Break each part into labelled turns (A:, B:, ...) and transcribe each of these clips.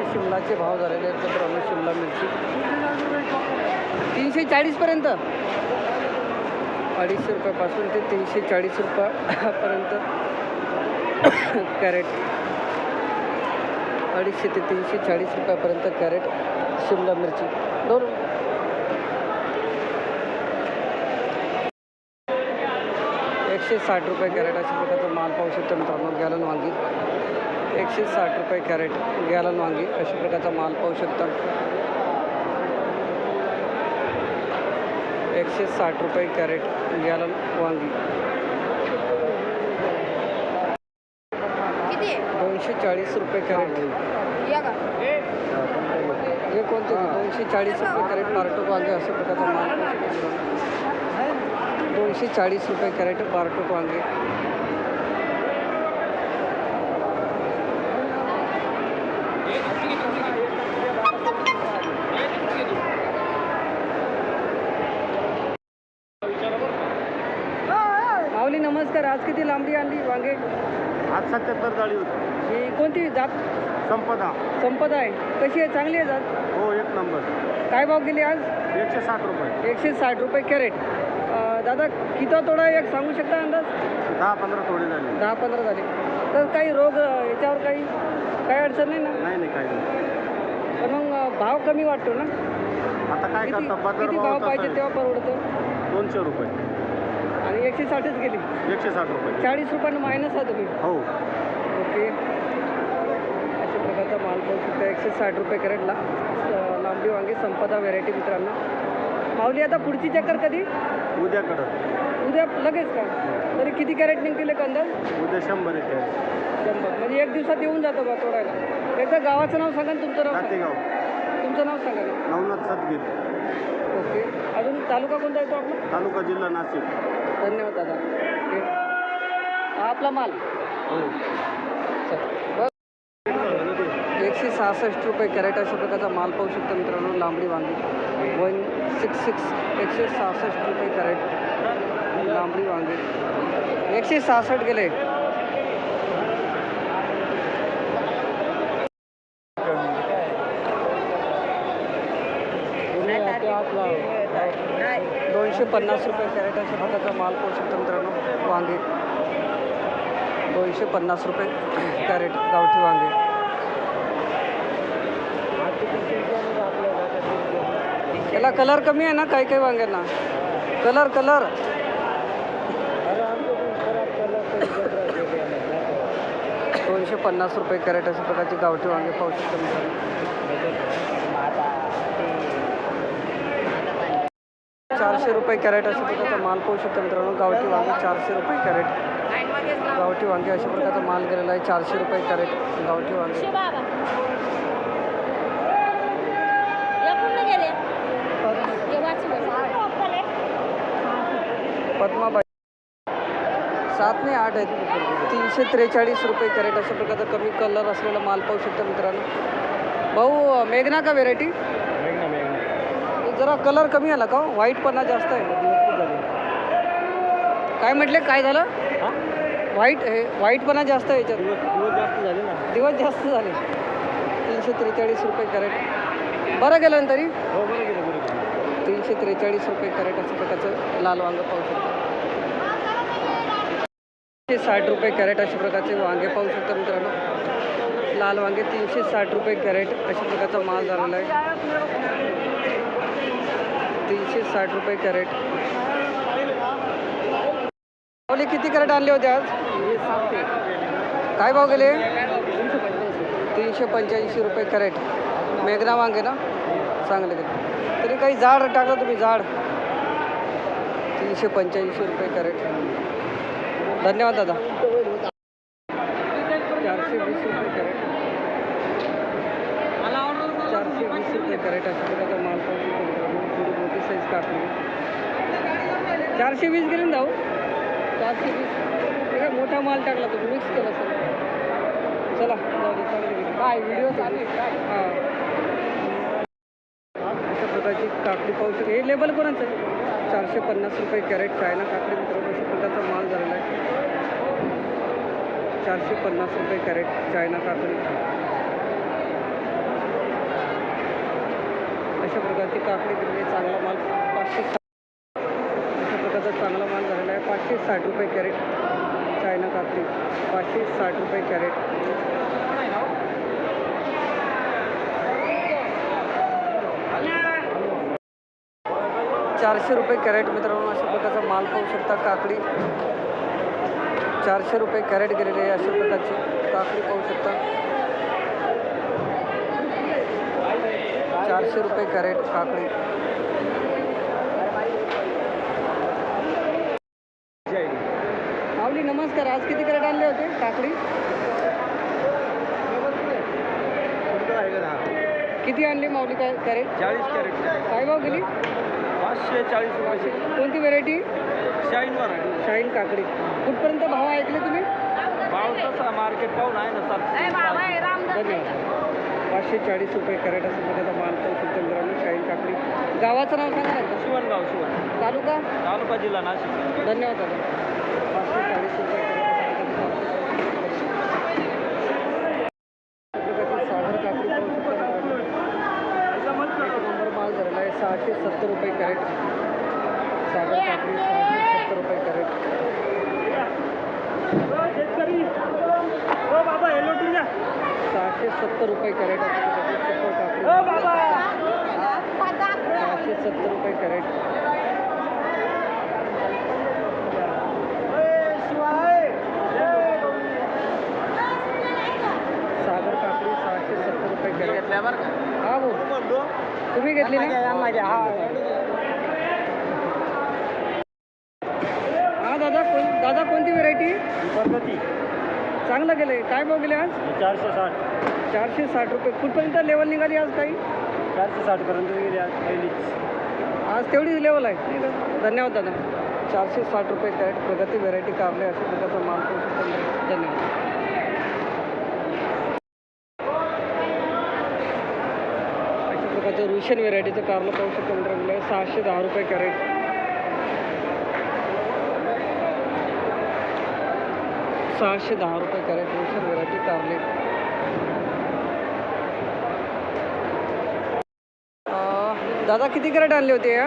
A: असे शिमलाचे भाव झालेले आहेत मित्रांनो शिमला मिरची. तीनशे चाळीसपर्यंत अडीचशे रुपयापासून ते तीनशे चाळीस रुपयापर्यंत. कॅरेट. अडीचशे ते तीनशे चाळीस रुपयापर्यंत कॅरेट शिमला मिरची. दोन. एकशे साठ रुपये कॅरेट अशा प्रकारचा माल पाहू शकतो मित्रांनो गॅलन वांगी. एकशे साठ रुपये कॅरेट गॅलन वांगी अशा प्रकारचा माल पाहू शकता. एकशे साठ रुपये कॅरेट गॅलन वांगी दोनशे चाळीस रुपये कॅरेट. हे कोणते? दोनशे चाळीस रुपये कॅरेट बारटोक वांगे अशा प्रकारचा माल. दोनशे चाळीस रुपये कॅरेट बारटोक वांगे. माऊली नमस्कार. आज किती लांबडी आणली? वांगे?
B: आज सत्याहत्तर जाळी होती.
A: ही कोणती? जात?
B: संपदा.
A: संपदा आहे. कशी आहे? चांगली आहे जात?
B: हो एक नंबर.
A: काय भाव गेली आज?
B: एकशे साठ रुपये.
A: एकशे साठ रुपये कॅरेट. अं, दादा किती तोडा एक सांगू शकता अंदाज?
B: दहा पंधरा थोडे झाले.
A: दहा पंधरा झाले. तर काही रोग अं, याच्यावर काही काही अडचण नाही ना?
B: नाही नाही काही नाही.
A: पण मग अं, भाव कमी वाटतो ना?
B: आता काय
A: किती
B: करता? बाजार
A: किती भाव पाहिजे तेव्हा परवडतं?
B: दोनशे रुपये.
A: आणि एकशे साठच गेली.
B: एकशे साठ रुपये.
A: चाळीस रुपयानं मायनस आहे तुम्ही.
B: हो.
A: ओके. अशा प्रकारचा माल पाहू शकता एकशे साठ रुपये कॅरेटला अं, लांबडी वांगी संपदा व्हेरायटी मित्रांनो. माऊली आता पुढची चक्कर कधी?
B: उद्याकडं.
A: उद्या लगेच का? तरी किती कॅरेट निघतील एक अंदाज
B: उद्या शंभर येते.
A: शंभर. म्हणजे एक दिवसात येऊन जातो बा तोडायला एकदा गावाचं नाव सांगा आणि तुमचं नाव सांगा. तुमचं नाव सांगा ना.
B: नवनाथ सदगीर.
A: ओके. अजून तालुका कोणता येतो आपला?
B: तालुका जिल्हा नाशिक.
A: धन्यवाद दादा. ओके हा आपला माल. एकशे सहासष्ट रुपये कॅरेट अशा प्रकारचा माल पाहू शकता मित्रांनो लांबडी वांगी. वन सिक्स सिक्स एकशे सहासष्ट रुपये कॅरेट लांबडी वांगी. एकशे सहासष्ट गेले. दोनशे पन्नास रुपये कॅरेट अशा प्रकारचा माल पोहोचू शकतो मित्रांनो वांगे. दोनशे पन्नास रुपये कॅरेट गावठी वांगे. याला कलर कमी आहे ना काही काही वांग्यांना? कलर कलर दोनशे पन्नास रुपये कॅरेट अशा प्रकारची गावठी वांगे पाहू शकतो मित्रांनो चारशे रुपये कॅरेट अशा प्रकारचा माल पाहू शकता मित्रांनो. गावठी वांगे चारशे रुपये कॅरेट. गावठी वांगे अशा प्रकारचा माल गेलेला आहे चारशे रुपये कॅरेट. गावठी वांगे.
C: हे
A: पद्माबाई. सात नाही आठ आहेत. तीनशे त्रेचाळीस रुपये कॅरेट अशा प्रकारचा कमी कलर असलेला माल पाहू शकता मित्रांनो. भाऊ मेघना का व्हेरायटी जरा कलर कमी आला का हो? व्हाईटपणा जास्त आहे. काय म्हटले? काय झालं? व्हाईट हे व्हाईटपणा जास्त आहे याच्यात.
B: दिवस जास्त झाले ना.
A: दिवस जास्त झाले. तीनशे त्रेचाळीस रुपये कॅरेट. बरं गेलं ना तरी?
B: हो बरं गेलं बरं गेलं.
A: तीनशे त्रेचाळीस रुपये कॅरेट असं प्रकारचं लाल वांगं पाहू शकता. तीनशे साठ रुपये कॅरेट अशा प्रकारचे वांगे पाहू शकता मित्रांनो. लाल वांगे तीनशे साठ रुपये कॅरेट अशा प्रकारचा माल झालेला आहे. तीनशे साठ रुपये कॅरेट. पावले किती कॅरेट आणले होते आज? काय भाव गेले? तीनशे पंच्याऐंशी रुपये कॅरेट. मेघना वांगे ना? चांगले गेले तरी काही झाड टाका तुम्ही झाड तीनशे पंच्याऐंशी रुपये कॅरेट. धन्यवाद दादा. चारशे वीस रुपये कॅरेट. चारशे वीस रुपये कॅरेट अशा माल पाहू शकतो मित्रांनो. थोडी कापली चारशे वीस गेले ना भाऊ चारशे वीस. मोठा माल टाकला तुम्ही मिक्स केला सर. चला जाऊ दे, चांगले गेले. काय व्हिडिओ चालू आहे काय? हां. अशा प्रकारची काकडी पाहू शकतो. हे लेबल कोणाचं आहे? चारशे पन्नास रुपये कॅरेट चायना काकडी मित्रांनो अशा प्रकारचा माल झालेला आहे. चारशे पन्नास रुपये कॅरेट चायना काकडी. अशा प्रकारची काकडी आहे चांगला माल प्रकारचा चांगला माल झालेला आहे. पाचशे साठ रुपये कॅरेट चायना काकडी पाचशे साठ रुपये कॅरेट. चारशे रुपये कॅरेट मित्रांनो अशा प्रकारचा माल पाहू शकता काकडी. चारशे रुपये कॅरेट गेलेले आहे अशा प्रकारची. काकडी पाहू शकता. चारशे रुपये कॅरेट काकडी. माऊली नमस्कार. आज किती कॅरेट आणले होते? काकडी? किती आणली माऊली काय कॅरेट?
B: चाळीस कॅरेट.
A: काय भाव गेली?
B: पाचशे चाळीस रुपये.
A: कोणती व्हेरायटी
B: शाईन व्हरायटी
A: शाईन काकडी. कुठपर्यंत भाव ऐकले तुम्ही?
B: भाव तसा मार्केट पाहून आहे ना सात
A: धन्यवाद. पाचशे चाळीस रुपये कॅरेट असं प्रकारचा माल पाहू मित्रांनो शाईन काकडी. गावाचं नाव सांगा ना.
B: शिवणगाव शिवण.
A: तालुका?
B: तालुका जिल्हा नाशिक.
A: धन्यवाद दादा पाचशे चाळीस रुपये कॅरेट असं प्रकारचं माल पाहू शकतो. सागर काकडी पाहू शकतो मित्रांनो. एक नंबर माल झालेला आहे सहाशे सत्तर रुपये कॅरेट सागर काकडी सहाशे सत्तर रुपये कॅरेट
B: हो बाबा हेलो तुझ्या
A: सहाशे सत्तर रुपये कॅरेट सुपर काकडी.
B: हो
A: सहाशे सत्तर रुपये कॅरेट. सागर काकडी सहाशे सत्तर रुपये कॅरेट. हा भाऊ. तुम्ही घेतली ना? हा दादा कोण दादा कोणती व्हेरायटी
B: पद्धती.
A: चांगलं गेलं काय भाव गेले आज?
B: चारशे साठ.
A: चारशे साठ रुपये. कुठपर्यंत लेवल निघाली आज काही
B: चारशे साठ पर्यंत गेली आज पहिलीच.
A: आज तेवढीच लेवल आहे. धन्यवाद दादा. चारशे साठ रुपये कॅरेट प्रगती व्हेरायटी कारले अशा प्रकारचा माल मित्रांनो. धन्यवाद. प्रकारचं रुशन व्हेरायटीचं कारलं पाहू शकतो मित्रांनो. सहाशे दहा रुपये कॅरेट. सहाशे दहा रुपये कॅरेट रुशन व्हेरायटी कारले अं, दादा किती कॅरेट आणले होते या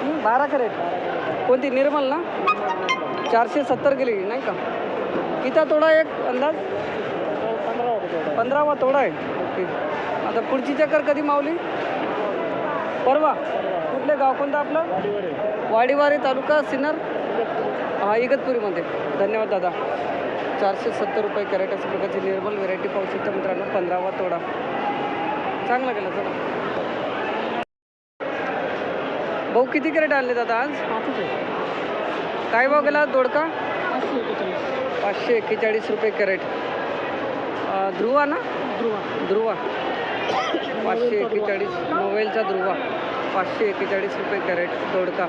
A: हं, बारा कॅरेट. कोणती? निर्मल ना? चारशे सत्तर गेली नाही का? किती तोडा एक अंदाज? पंधरावा तोडा आहे. ओके. आता पुढची चक्कर कधी मावली? परवा. कुठले गाव कोणतं आपलं? वाडीवारी तालुका सिन्नर? हा इगतपुरीमध्ये. धन्यवाद दादा. चारशे सत्तर रुपये कॅरेट अशा प्रकारची निर्मल व्हेरायटी पाहू शकता मित्रांनो पंधरावा तोडा. चांगला गेला चला. भाऊ किती कॅरेट आणले दादा आज? काय भाव गेला दोडका? पाचशे एक्केचाळीस रुपये कॅरेट. ध्रुवा ना? ध्रुवा. ध्रुवा पाचशे एक्केचाळीस मोबाईलचा ध्रुवा. पाचशे एक्केचाळीस रुपये कॅरेट दोडका.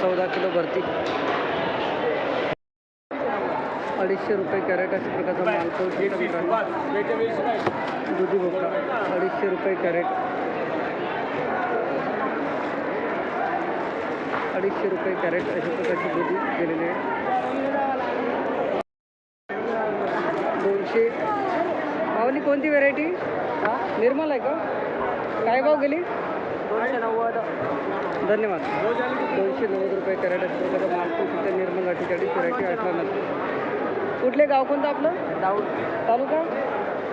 A: चौदा किलो भरती. अडीचशे रुपये कॅरेट अशा प्रकारचा माल दुधी भोपळा. अडीचशे रुपये कॅरेट. अडीचशे रुपये कॅरेट अशा प्रकारची दुधी गेलेली आहे. दोनशे. माऊली कोणती व्हेरायटी निर्मल आहे का? काय भाव गेली?
B: दोनशे नव्वद.
A: धन्यवाद. दोनशे नव्वद रुपये कॅरेट असतो त्याचा मालपूर तिथे निर्मल अठ्ठेचाळीस व्हरायटी अठरा कुठले गाव कोणतं आपलं?
B: दाऊद.
A: तालुका?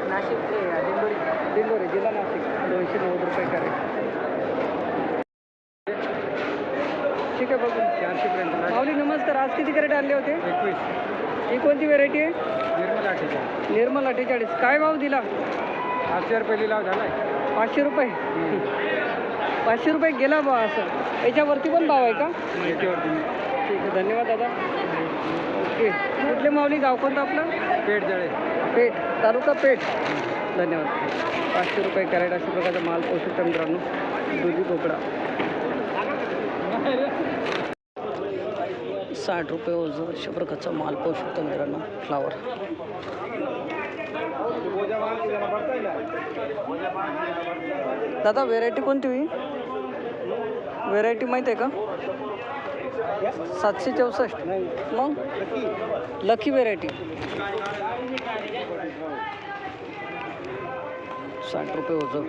B: नाशिक दिंडोरी.
A: दिंडोरी जिल्हा नाशिक. दोनशे नव्वद रुपये कॅरेट ठीक आहे बघू
B: चारशेपर्यंत
A: माऊली नमस्कार आज किती कॅरेट आणले होते? ही कोणती व्हेरायटी आहे?
B: निर्मल अठ्ठेचाळीस
A: निर्मल अठ्ठेचाळीस काय भाव दिला?
B: आठशे रुपये लिलाव झाला
A: पाचशे रुपये? पाचशे रुपये गेला बा असं. याच्यावरती पण भाव आहे का?
B: याच्यावरती
A: ठीक आहे धन्यवाद दादा. ओके. कुठले माऊली? गाव कोणतं आपलं?
B: पेट जळे.
A: पेठ. तालुका पेठ. धन्यवाद. पाचशे रुपये कॅरेट अशा प्रकारचा माल शकता मित्रांनो दुधी भोपळा. साठ रुपये ओझं अशा प्रकारचा माल पाहू शकतो मित्रांनो फ्लावर दादा व्हेरायटी कोणती होई व्हेरायटी माहीत आहे का? सातशे चौसष्ट. मग? लकी व्हेरायटी साठ रुपये होतं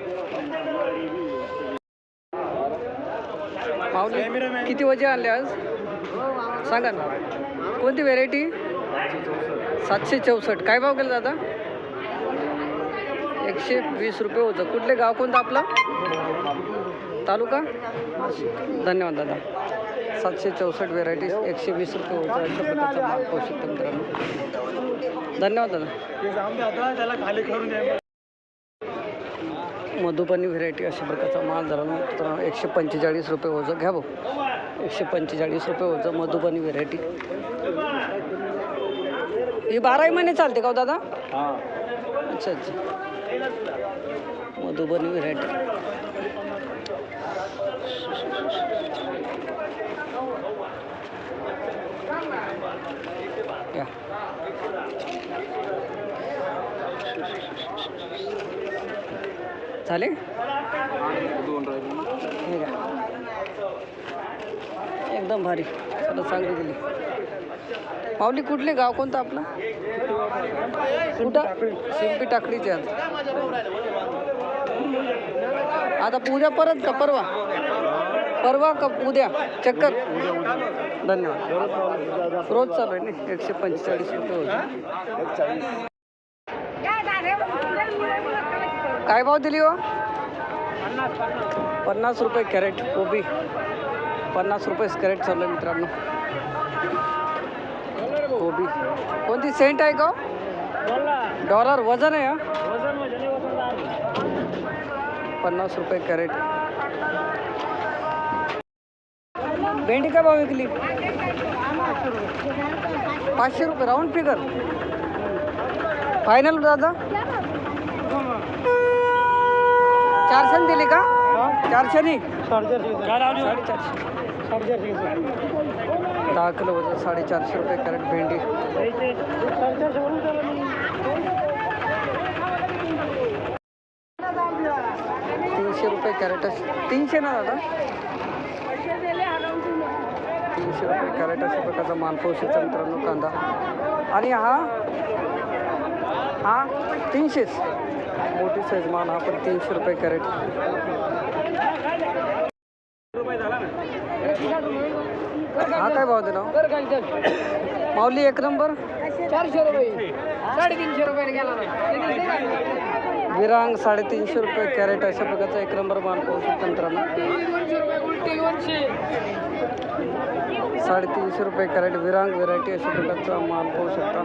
A: माऊली किती वजे आले आज? सांगा ना. कोणती व्हेरायटी सातशे चौसष्ट. काय भाव केला दादा? एकशे वीस रुपये होतं. कुठले गाव कोणतं आपलं? तालुका? धन्यवाद दादा. सातशे चौसष्ट व्हेरायटी एकशे वीस रुपये होतं. अशा प्रकारचा पाहू शकतो मित्रांनो. धन्यवाद दादा. मधुबनी व्हेरायटी अशा प्रकारचा माल झाला तर एकशे पंचेचाळीस रुपये होतं घ्या भाऊ एकशे पंचेचाळीस रुपये होतं मधुबनी व्हेरायटी ही बाराही महिने चालते का हो दादा? अच्छा अच्छा. मधुबनी व्हेरायटी या. झाले? ठीक आहे एकदम भारी. चला चांगली दिली. माऊली कुठले गाव कोणतं आपलं? कुठं? शिंपी टाकडीचे आज. आता पूजा परत का परवा? परवा का उद्या? चक्कर. धन्यवाद. रोज चालू आहे ना? एकशे पंचेचाळीस रुपये होते काय भाव दिली हो? पन्नास रुपये कॅरेट कोबी. पन्नास रुपये कॅरेट चालू आहे मित्रांनो. कोबी. कोणती सेंट आहे का? डॉलर. वजन आहे हा? पन्नास रुपये कॅरेट. भेंडी काय भाव विकली? पाचशे रुपये. Round figure. फायनल दादा? चारशे दिली का? चारशे दहा किलो वजन साडेचारशे रुपये कॅरेट भेंडी. तीनशे रुपये कॅरेट तीनशे ना दादा? तीनशे रुपये कॅरेट अशा प्रकारचा माल पाहू शकता मित्रांनो कांदा. आणि हा? हा? तीनशेच. मोठी साईज माल हा पण तीनशे रुपये कॅरेट हा काय भाव दिला माऊली एक नंबर?
C: चारशे रुपये साडेतीनशे रुपये
A: विरांग साडेतीनशे रुपये कॅरेट अशा प्रकारचा एक नंबर माल पाहू शकता मित्रांनो. साडेतीनशे रुपये कॅरेट विरांग व्हेरायटी अशा प्रकारचा माल पाहू शकता.